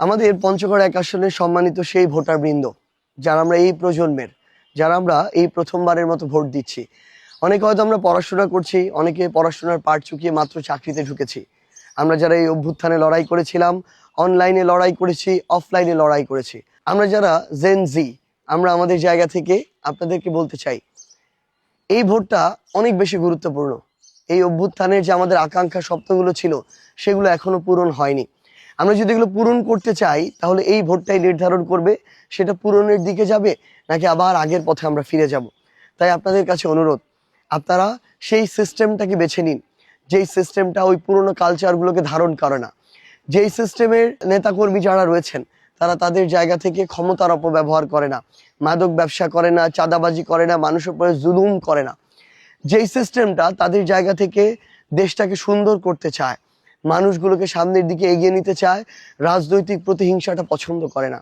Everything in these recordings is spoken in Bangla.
আমাদের পঞ্চগড় এক আসনের সম্মানিত সেই ভোটার বৃন্দ যারা আমরা এই প্রজন্মের, যারা আমরা এই প্রথমবারের মতো ভোট দিচ্ছি। অনেকে হয়তো আমরা পড়াশোনা করছি, অনেকে পড়াশোনার পাট চুকিয়ে মাত্র চাকরিতে ঢুকেছি। আমরা যারা এই অভ্যুত্থানে লড়াই করেছিলাম অনলাইনে লড়াই করেছি অফলাইনে লড়াই করেছি। আমরা যারা জেন জি আমরা আমাদের জায়গা থেকে আপনাদেরকে বলতে চাই, এই ভোটটা অনেক বেশি গুরুত্বপূর্ণ। এই অভ্যুত্থানের যে আমাদের আকাঙ্ক্ষা স্বপ্নগুলো ছিল, সেগুলো এখনও পূরণ হয়নি। আমরা যদি এগুলো পূরণ করতে চাই, তাহলে এই ভোটটাই নির্ধারণ করবে, সেটা পূরণের দিকে যাবে, নাকি আবার আগের পথে আমরা ফিরে যাব? তাই আপনাদের কাছে অনুরোধ, আপনারা সেই সিস্টেমটাকে বেছে নিন, যেই সিস্টেমটা ওই পুরনো কালচারগুলোকে ধারণ করে না। যেই সিস্টেমের নেতাকর্মী যারা রয়েছেন, তারা তাদের জায়গা থেকে ক্ষমতার অপব্যবহার করে না, মাদক ব্যবসা করে না, চাঁদাবাজি করে না মানুষের উপরে জুলুম করে না। যেই সিস্টেমটা তাদের জায়গা থেকে দেশটাকে সুন্দর করতে চায় মানুষগুলোকে সামনের দিকে এগিয়ে নিতে চায়, রাজনৈতিক প্রতিহিংসাটা পছন্দ করে না।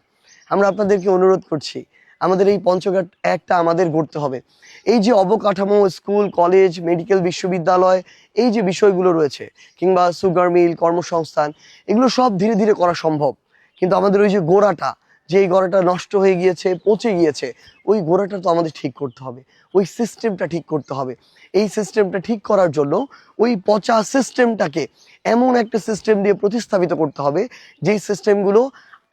আমরা আপনাদেরকে অনুরোধ করছি, আমাদের এই পঞ্চঘাট একটা আমাদের গড়তে হবে। এই যে অবকাঠামো, স্কুল, কলেজ, মেডিকেল বিশ্ববিদ্যালয়, এই যে বিষয়গুলো রয়েছে, কিংবা সুগার মিল, কর্মসংস্থান, এগুলো সব ধীরে ধীরে করা সম্ভব। কিন্তু আমাদের ওই যে গোড়াটা যে এই গোড়াটা নষ্ট হয়ে গিয়েছে, পচে গিয়েছে, ওই গোড়াটা তো আমাদের ঠিক করতে হবে। ওই সিস্টেমটা ঠিক করতে হবে। এই সিস্টেমটা ঠিক করার জন্য ওই পচা সিস্টেমটাকে এমন একটা সিস্টেম দিয়ে প্রতিস্থাপিত করতে হবে, যেই সিস্টেমগুলো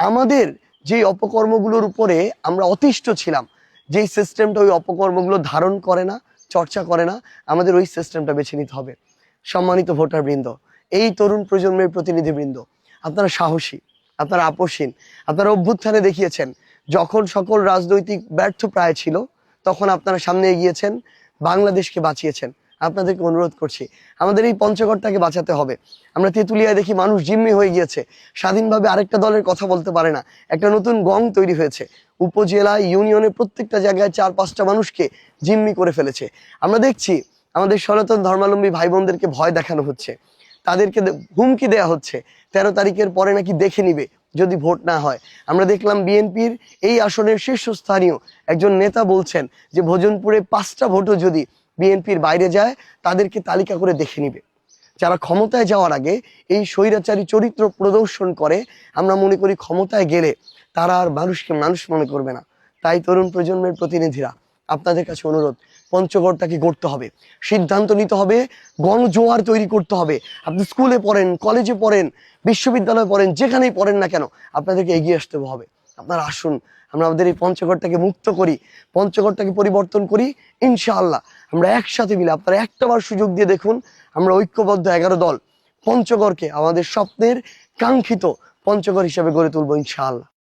আমাদের যেই অপকর্মগুলোর উপরে আমরা অতিষ্ঠ ছিলাম, যেই সিস্টেমটা ওই অপকর্মগুলো ধারণ করে না, চর্চা করে না, আমাদের ওই সিস্টেমটা বেছে নিতে হবে। সম্মানিত ভোটারবৃন্দ, এই তরুণ প্রজন্মের প্রতিনিধিবৃন্দ, আপনারা সাহসী। আপনারা আপোষহীন। আপনারা অভ্যুত্থানে দেখিয়েছেন, যখন সকল রাজনৈতিক ব্যর্থ প্রায় ছিল, তখন আপনারা সামনে এগিয়েছেন, বাংলাদেশকে বাঁচিয়েছেন। আপনাদেরকে অনুরোধ করছি, আমাদের এই পঞ্চগড়টাকে বাঁচাতে হবে। আমরা তেঁতুলিয়ায় দেখি মানুষ জিম্মি হয়ে গিয়েছে, স্বাধীনভাবে আরেকটা দলের কথা বলতে পারে না। একটা নতুন গং তৈরি হয়েছে, উপজেলা, ইউনিয়নের প্রত্যেকটা জায়গায় চার পাঁচটা মানুষকে জিম্মি করে ফেলেছে। আমরা দেখছি, আমাদের সনাতন ধর্মাবলম্বী ভাই বোনদেরকে ভয় দেখানো হচ্ছে। তাদেরকে হুমকি দেয়া হচ্ছে। তেরো তারিখের পরে নাকি দেখে নিবে, যদি ভোট না হয়। আমরা দেখলাম বিএনপির এই আসনের শীর্ষস্থানীয় একজন নেতা বলছেন যে, ভোজনপুরে পাঁচটা ভোটও যদি বিএনপির বাইরে যায়, তাদেরকে তালিকা করে দেখে নিবে। যারা ক্ষমতায় যাওয়ার আগে এই স্বৈরাচারী চরিত্র প্রদর্শন করে, আমরা মনে করি ক্ষমতায় গেলে তারা আর মানুষকে মানুষ মনে করবে না। তাই তরুণ প্রজন্মের প্রতিনিধিরা, আপনাদের কাছে অনুরোধ পঞ্চগড়টাকে গড়তে হবে, সিদ্ধান্ত নিতে হবে, গণজোয়ার তৈরি করতে হবে। আপনি স্কুলে পড়েন কলেজে পড়েন, বিশ্ববিদ্যালয়ে পড়েন, যেখানেই পড়েন না কেন, আপনাদেরকে এগিয়ে আসতে হবে। আপনারা আসুন, আমরা আমাদের এই পঞ্চগড়টাকে মুক্ত করি, পঞ্চগড়টাকে পরিবর্তন করি, ইনশাআল্লাহ। আমরা একসাথে মিলে, আপনারা একটাবার সুযোগ দিয়ে দেখুন, আমরা ঐক্যবদ্ধ এগারো দল, পঞ্চগড়কে আমাদের স্বপ্নের কাঙ্ক্ষিত পঞ্চগড় হিসেবে গড়ে তুলবো, ইনশাআল্লাহ।